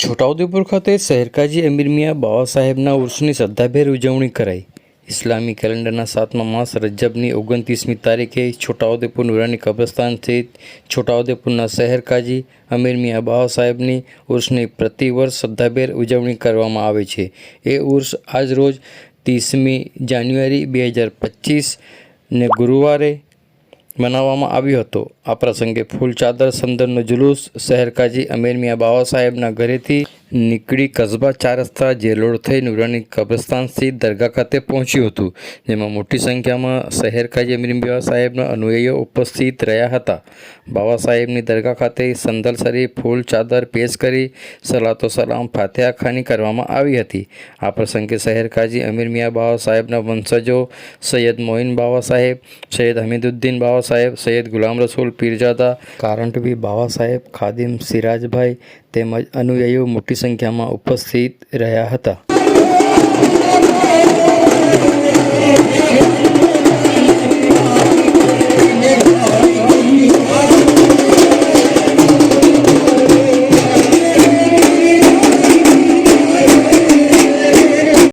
છોટાઉદેપુર ખાતે શહેરકાજી અમીર મિયા બાવા સાહેબના ઉર્સની શ્રદ્ધાભેર ઉજવણી કરાઈ. ઇસ્લામી કેલેન્ડરના સાતમા માસ રજબની ઓગણત્રીસમી તારીખે છોટાઉદેપુર નુરાની કબ્રસ્તાન સ્થિત છોટાઉદેપુરના શહેરકાજી અમીર મિયા બાવા સાહેબની ઉર્સની પ્રતિવર્ષ શ્રદ્ધાભેર ઉજવણી કરવામાં આવે છે. એ ઉર્સ આજ રોજ ત્રીસમી જાન્યુઆરી બે હજાર પચીસ ને ગુરુવારે મનાવવામાં આવ્યો હતો. આ પ્રસંગે ફૂલ ચાદર સંદનનો જુલુસ શહેરકાજી અમીર મિયા બાવા સાહેબના ઘરેથી નીકળી કસ્બા ચાર રસ્તા જેલોડ થઈ નુરાની કબ્રસ્તાન સ્થિત દરગાહ ખાતે પહોંચ્યું હતું, જેમાં મોટી સંખ્યામાં શહેરકાજી અમીર બાવા સાહેબના અનુયાયીઓ ઉપસ્થિત રહ્યા હતા. બાવા સાહેબની દરગાહ ખાતે સંદલસરી ફૂલ ચાદર પેશ કરી સલાતો સલામ ફાતિહા ખાની કરવામાં આવી હતી. આ પ્રસંગે શહેરકાજી અમીર મિયા બાવા સાહેબના વંશજો સૈયદ મોઇન બાવા સાહેબ, સૈયદ હમીદુદ્દીન બાવા સાહેબ, સૈયદ ગુલામ રસૂલ પીરજાદા કારંટવી બાવા સાહેબ ખાદિમ સિરાજભાઈ તેમજ અનુયાયીઓ મોટી સંખ્યામાં ઉપસ્થિત રહ્યા હતા.